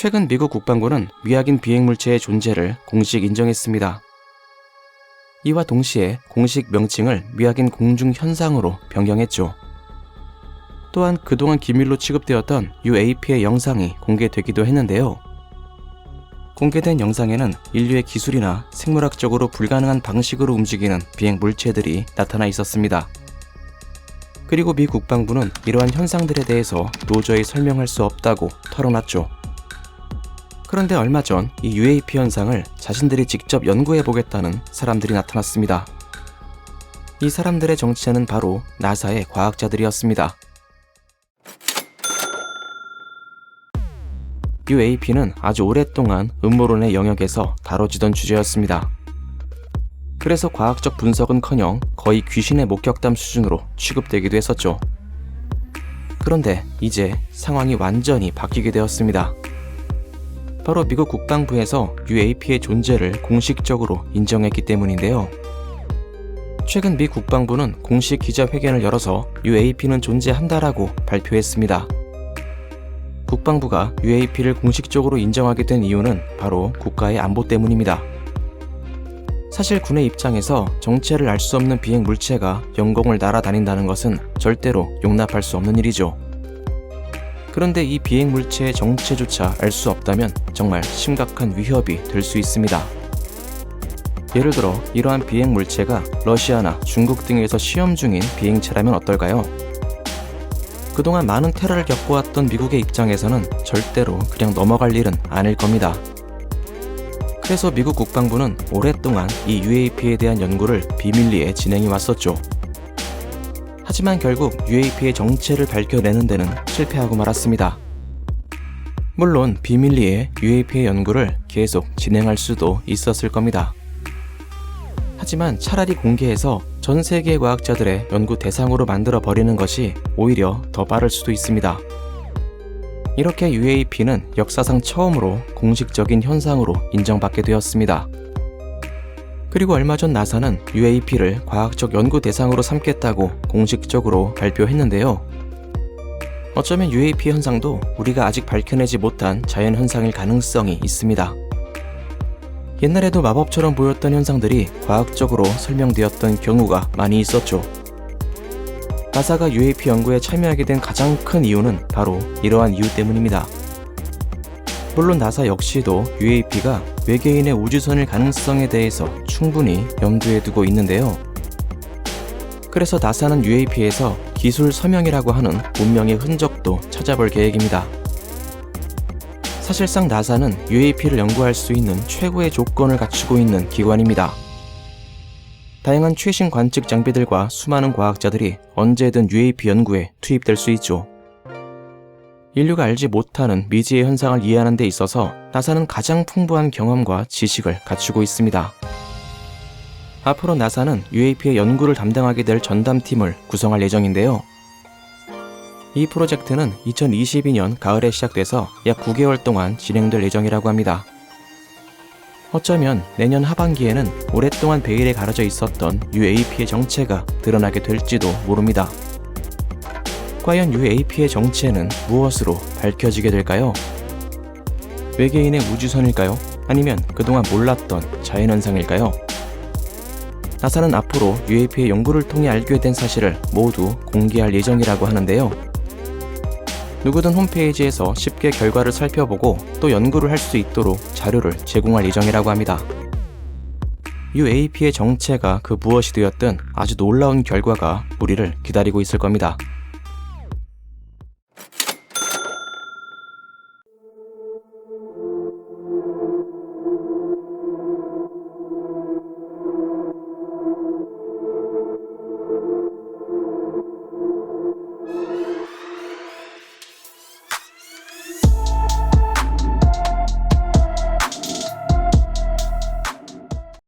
최근 미국 국방부는 미확인 비행 물체의 존재를 공식 인정했습니다. 이와 동시에 공식 명칭을 미확인 공중 현상으로 변경했죠. 또한 그동안 기밀로 취급되었던 UAP의 영상이 공개되기도 했는데요. 공개된 영상에는 인류의 기술이나 생물학적으로 불가능한 방식으로 움직이는 비행 물체들이 나타나 있었습니다. 그리고 미 국방부는 이러한 현상들에 대해서 도저히 설명할 수 없다고 털어놨죠. 그런데 얼마 전 이 UAP 현상을 자신들이 직접 연구해 보겠다는 사람들이 나타났습니다. 이 사람들의 정체는 바로 나사의 과학자들이었습니다. UAP는 아주 오랫동안 음모론의 영역에서 다뤄지던 주제였습니다. 그래서 과학적 분석은커녕 거의 귀신의 목격담 수준으로 취급되기도 했었죠. 그런데 이제 상황이 완전히 바뀌게 되었습니다. 바로 미국 국방부에서 UAP의 존재를 공식적으로 인정했기 때문인데요. 최근 미 국방부는 공식 기자회견을 열어서 UAP는 존재한다라고 발표했습니다. 국방부가 UAP를 공식적으로 인정하게 된 이유는 바로 국가의 안보 때문입니다. 사실 군의 입장에서 정체를 알 수 없는 비행 물체가 영공을 날아다닌다는 것은 절대로 용납할 수 없는 일이죠. 그런데 이 비행 물체의 정체조차 알 수 없다면 정말 심각한 위협이 될 수 있습니다. 예를 들어 이러한 비행 물체가 러시아나 중국 등에서 시험 중인 비행체라면 어떨까요? 그동안 많은 테러를 겪어왔던 미국의 입장에서는 절대로 그냥 넘어갈 일은 아닐 겁니다. 그래서 미국 국방부는 오랫동안 이 UAP에 대한 연구를 비밀리에 진행해 왔었죠. 하지만 결국 UAP의 정체를 밝혀내는 데는 실패하고 말았습니다. 물론 비밀리에 UAP의 연구를 계속 진행할 수도 있었을 겁니다. 하지만 차라리 공개해서 전 세계 과학자들의 연구 대상으로 만들어 버리는 것이 오히려 더 빠를 수도 있습니다. 이렇게 UAP는 역사상 처음으로 공식적인 현상으로 인정받게 되었습니다. 그리고 얼마 전 나사는 UAP를 과학적 연구 대상으로 삼겠다고 공식적으로 발표했는데요. 어쩌면 UAP 현상도 우리가 아직 밝혀내지 못한 자연 현상일 가능성이 있습니다. 옛날에도 마법처럼 보였던 현상들이 과학적으로 설명되었던 경우가 많이 있었죠. 나사가 UAP 연구에 참여하게 된 가장 큰 이유는 바로 이러한 이유 때문입니다. 물론 나사 역시도 UAP가 외계인의 우주선일 가능성에 대해서 충분히 염두에 두고 있는데요. 그래서 나사는 UAP에서 기술 서명이라고 하는 문명의 흔적도 찾아볼 계획입니다. 사실상 나사는 UAP를 연구할 수 있는 최고의 조건을 갖추고 있는 기관입니다. 다양한 최신 관측 장비들과 수많은 과학자들이 언제든 UAP 연구에 투입될 수 있죠. 인류가 알지 못하는 미지의 현상을 이해하는 데 있어서 나사는 가장 풍부한 경험과 지식을 갖추고 있습니다. 앞으로 나사는 UAP의 연구를 담당하게 될 전담팀을 구성할 예정인데요. 이 프로젝트는 2022년 가을에 시작돼서 약 9개월 동안 진행될 예정이라고 합니다. 어쩌면 내년 하반기에는 오랫동안 베일에 가려져 있었던 UAP의 정체가 드러나게 될지도 모릅니다. 과연 UAP의 정체는 무엇으로 밝혀지게 될까요? 외계인의 우주선일까요? 아니면 그동안 몰랐던 자연현상일까요? 나사는 앞으로 UAP의 연구를 통해 알게 된 사실을 모두 공개할 예정이라고 하는데요. 누구든 홈페이지에서 쉽게 결과를 살펴보고 또 연구를 할 수 있도록 자료를 제공할 예정이라고 합니다. UAP의 정체가 그 무엇이 되었든 아주 놀라운 결과가 우리를 기다리고 있을 겁니다.